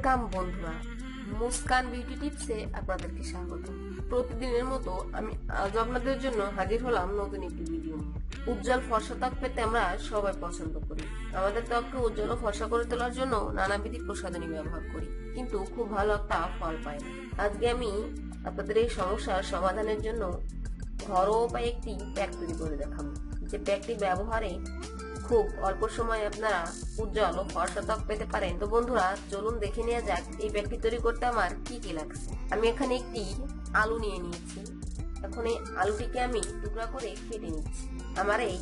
Welcome বন্ধুরা। Muskan beauty টিপসে আপনাদেরকে স্বাগত। প্রতিদিনের মতো আমি আজ আপনাদের জন্য হাজির হলাম নতুন একটি ভিডিও নিয়ে। উজ্জ্বল ফর্সা ত্বক পেতে আমরা সবাই পছন্দ করি। আমাদের ত্বককে উজ্জ্বল ও ফর্সা করে তোলার জন্য নানাবিধি প্রসাধনী ব্যবহার করি, কিন্তু খুব ভালো একটা ফল পাই। না আজকে আমি আপনাদের এই সমস্যার সমাধানের জন্য ঘরোয়া উপায়ে একটি প্যাক তৈরি করে দেখাবো। যে প্যাকটি ব্যবহারে খুব অল্প সময়ে আপনারা উজ্জ্বল ও ফর্সা পেতে পারেন। তো বন্ধুরা, চলুন দেখে নেওয়া যাক এই ব্যাগটি তৈরি করতে আমার কি কি লাগছে। আমি এখানে একটি আলু নিয়ে নিয়েছি। এখন এই আলুটিকে আমি টুকরা করে কেটে নিচ্ছি আমার এই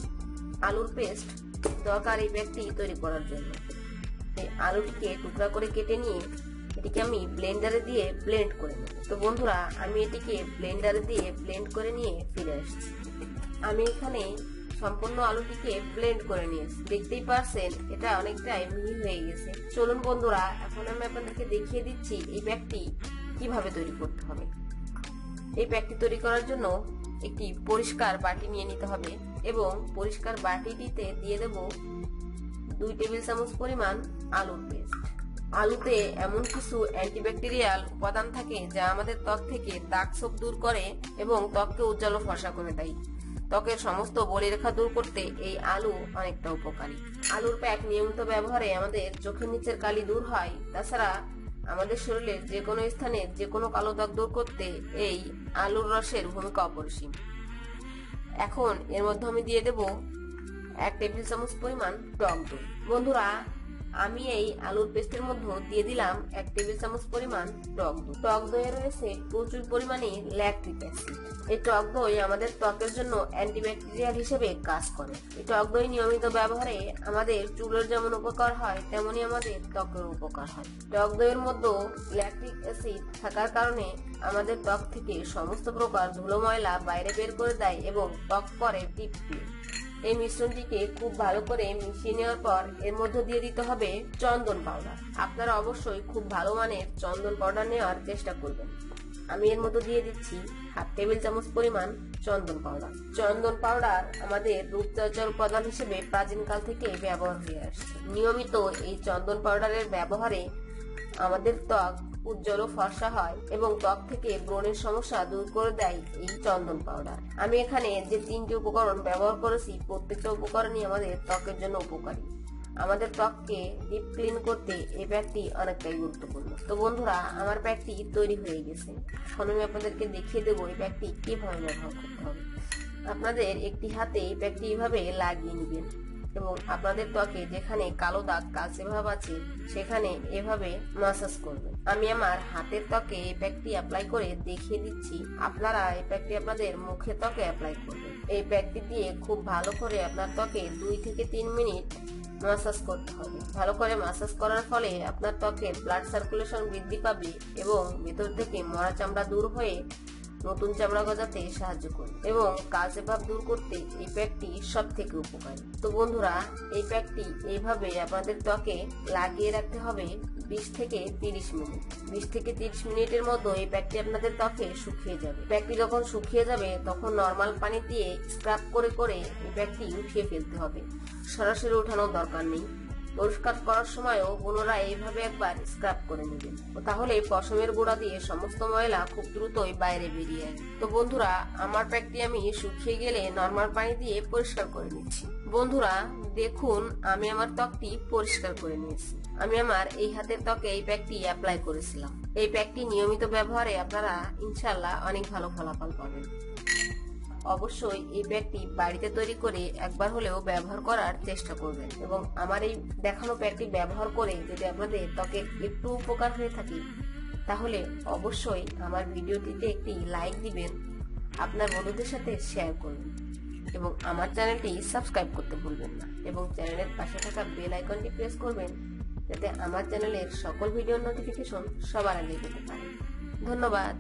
আলুর পেস্ট দরকার এই ব্যাগটি তৈরি করার জন্য। এই আলুটিকে টুকরা করে কেটে নিয়ে এটিকে আমি ব্লেন্ডারে দিয়ে ব্লেন্ড করে নেব। তো বন্ধুরা, আমি এটিকে ব্লেন্ডারে দিয়ে ব্লেন্ড করে নিয়ে ফিরে আসছি। আমি এখানে সম্পূর্ণ আলুটিকে ব্লেন্ড করে নিয়েছি। দেখতেই পারছেন, এটা অনেকটাই মিহি হয়ে গেছে। চলুন বন্ধুরা, এখন আমি আপনাদেরকে দেখিয়ে দিচ্ছি এই প্যাকটি কীভাবে তৈরি করতে হবে। এই প্যাকটি তৈরি করার জন্য একটি পরিষ্কার বাটি নিয়ে নিতে হবে এবং পরিষ্কার বাটিটিতে দিয়ে দেব দুই টেবিল চামচ পরিমাণ আলুর পেস্ট। আলুতে এমন কিছু অ্যান্টিব্যাকটেরিয়াল উপাদান থাকে যা আমাদের ত্বক থেকে দাগ ছোপ দূর করে এবং ত্বককে উজ্জ্বল ফর্সা করে দেয়। ত্বকের সমস্ত বলিরেখা দূর করতে এই আলু অনেকটা উপকারী। আলুর প্যাক নিয়মিত ব্যবহারে আমাদের চোখের নিচের কালি দূর হয়। তাছাড়া আমাদের শরীরের যে কোনো স্থানে যে কোনো কালো দাগ দূর করতে এই আলুর রসের ভূমিকা অপরিসীম। এখন এর মধ্যে আমি দিয়ে দেব এক টেবিল চামচ পরিমাণ টক দই। বন্ধুরা আমি এই আলুর পেস্টের মধ্যে দিয়ে দিলাম এক টেবিল চামচ পরিমাণ টক দই। টক দইয়ে রয়েছে প্রচুর পরিমাণে ল্যাকটিক অ্যাসিড। এই টক দই আমাদের ত্বকের জন্য অ্যান্টিব্যাকটেরিয়াল হিসেবে কাজ করে। এই টক দই নিয়মিত ব্যবহারে আমাদের চুলের যেমন উপকার হয়, তেমনি আমাদের ত্বকের উপকার হয়। টক দইয়ের মধ্যে ল্যাকটিক অ্যাসিড থাকার কারণে আমাদের ত্বক থেকে সমস্ত প্রকার ধুলো ময়লা বাইরে বের করে দেয় এবং ত্বক করে টিপ এই মিশ্রণটিকে খুব ভালো করে মিশিয়ে নেওয়ার পর এর মধ্যে দিয়ে দিতে হবে চন্দন পাউডার। আপনারা অবশ্যই খুব ভালো মানের চন্দন পাউডার নেওয়ার চেষ্টা করবেন। আমি এর মধ্যে দিয়ে দিচ্ছি হাফ টেবিল চামচ পরিমাণ চন্দন পাউডার। চন্দন পাউডার আমাদের রূপচর্চার উপাদান হিসেবে প্রাচীনকাল থেকে ব্যবহার হয়ে আসছে। নিয়মিত এই চন্দন পাউডারের ব্যবহারে আমাদের ত্বক উজ্জ্বল ও ফর্সা হয় এবং ত্বক থেকে ব্রণের সমস্যা দূর করে দেয় এই চন্দন পাউডার। আমি এখানে যে তিনটি উপকরণ ব্যবহার করেছি, প্রত্যেকটা উপকরণই আমাদের ত্বকের জন্য উপকারী। আমাদের ত্বককে ডিপ ক্লিন করতে এই প্যাকটি অনেকটাই গুরুত্বপূর্ণ। তো বন্ধুরা, আমার প্যাকটি তৈরি হয়ে গেছে। এখন আমি আপনাদেরকে দেখিয়ে দেবো এই প্যাকটি কীভাবে ব্যবহার করতে হবে। আপনাদের একটি হাতে এই প্যাকটি এইভাবে লাগিয়ে নেবেন। এবং আপনাদের ত্বকে যেখানে কালো দাগ কালচে ভাব আছে, সেখানে এভাবে মাসাজ করবেন। আমি আমার হাতের ত্বকে এই প্যাকটি অ্যাপ্লাই করে দেখিয়ে দিচ্ছি। আপনারা এই প্যাকটি আপনাদের মুখে ত্বকে অ্যাপ্লাই করবেন। এই প্যাকটি দিয়ে খুব ভালো করে আপনার ত্বকে দুই থেকে তিন মিনিট মাসাজ করতে হবে। ভালো করে মাসাজ করার ফলে আপনার ত্বকের ব্লাড সার্কুলেশন বৃদ্ধি পাবে এবং ভেতর থেকে মরা চামড়া দূর হয়ে নতুন চামড়া গজাতে সাহায্য করবে এবং কালচে ভাব দূর করতে এই প্যাকটি সব থেকে উপকারী। তো বন্ধুরা, এই প্যাকটি এইভাবে আপনাদের ত্বকে লাগিয়ে রাখতে হবে বিশ থেকে তিরিশ মিনিট। বিশ থেকে তিরিশ মিনিটের মতো এই প্যাকটি আপনাদের ত্বকে শুকিয়ে যাবে। প্যাকটি যখন শুকিয়ে যাবে, তখন নর্মাল পানি দিয়ে স্ক্রাব করে করে এই প্যাকটি উঠিয়ে ফেলতে হবে। সরাসরি উঠানোর দরকার নেই। পরিষ্কার করার সময়ও পুনরায় এইভাবে একবার স্ক্রাব করে নেবেন তাহলে পশমের গোড়া দিয়ে সমস্ত ময়লা খুব দ্রুতই বাইরে বেরিয়ে আসবে। তো বন্ধুরা, আমার প্যাকটি আমি শুকিয়ে গেলে নর্মাল পানি দিয়ে পরিষ্কার করে নিচ্ছি। বন্ধুরা, দেখুন, আমি আমার ত্বকটি পরিষ্কার করে নিয়েছি। আমি আমার এই হাতের ত্বকে এই প্যাকটি অ্যাপ্লাই করেছিলাম। এই প্যাকটি নিয়মিত ব্যবহারে আপনারা ইনশাল্লাহ অনেক ভালো ফলাফল পাবেন। অবশ্যই এই প্যাকটি বাড়িতে তৈরি করে একবার হলেও ব্যবহার করার চেষ্টা করবেন। এবং আমার এই দেখানো প্যাকটি ব্যবহার করে যদি আপনাদের ত্বকে একটু উপকার হয়ে থাকে, তাহলে অবশ্যই আমার ভিডিওটিতে একটি লাইক দিবেন, আপনার বন্ধুদের সাথে শেয়ার করবেন এবং আমার চ্যানেলটি সাবস্ক্রাইব করতে ভুলবেন না। এবং চ্যানেলের পাশে থাকা বেল আইকনটি প্রেস করবেন, যাতে আমার চ্যানেলের সকল ভিডিওর নোটিফিকেশন সবার আগে পেতে পারেন। ধন্যবাদ।